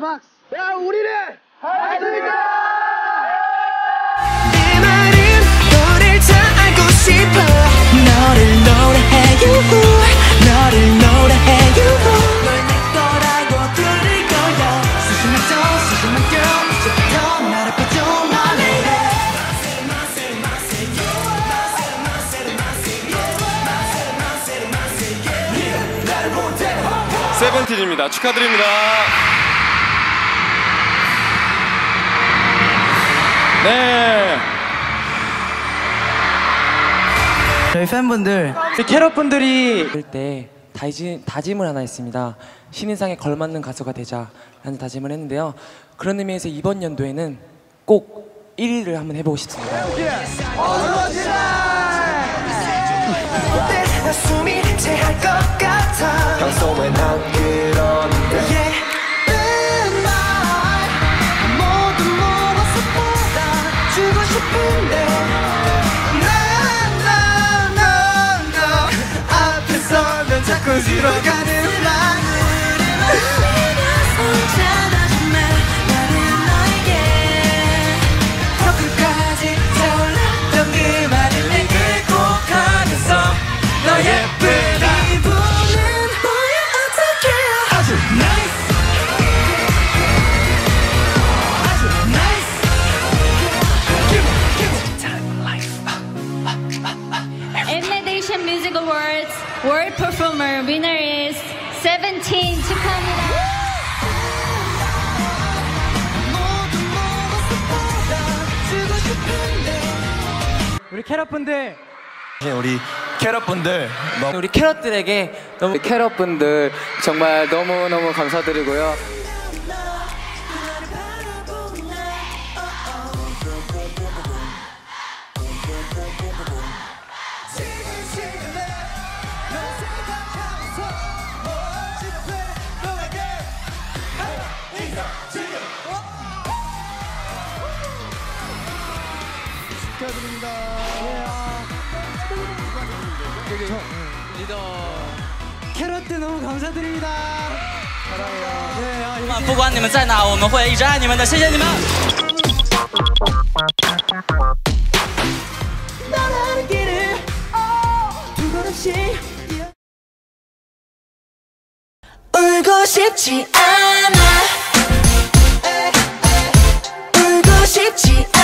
야 우리는 하이드입니다. 내 말은 너를 다 알고 싶어 너를 노래해 유후 너를 노래해 유후 널내 거라고 들을 거야 수십만 점 수십만 점 이제부터 나를 봐줘 말해 세븐틴입니다. 축하드립니다. 네. 저희 팬분들 캐럿분들이 때 다짐, 다짐을 하나 했습니다. 신인상에 걸맞는 가수가 되자라는 다짐을 했는데요. 그런 의미에서 이번 연도에는 꼭 1위를 한번 해보고 싶습니다. 앞에 Nation Music Awards World Performer winner is 17 축하합니다. 우리 캐럿분들 우리 캐럿분들 우리 캐럿들에게 너무 캐럿분들 정말 너무너무 감사드리고요. 캐럿들 너무 감사드립니다. 不管你们在哪，我们会一直爱你们的，谢谢你们。 떠나는 길을 두 걸음씩 울고 싶지 않아 pochete.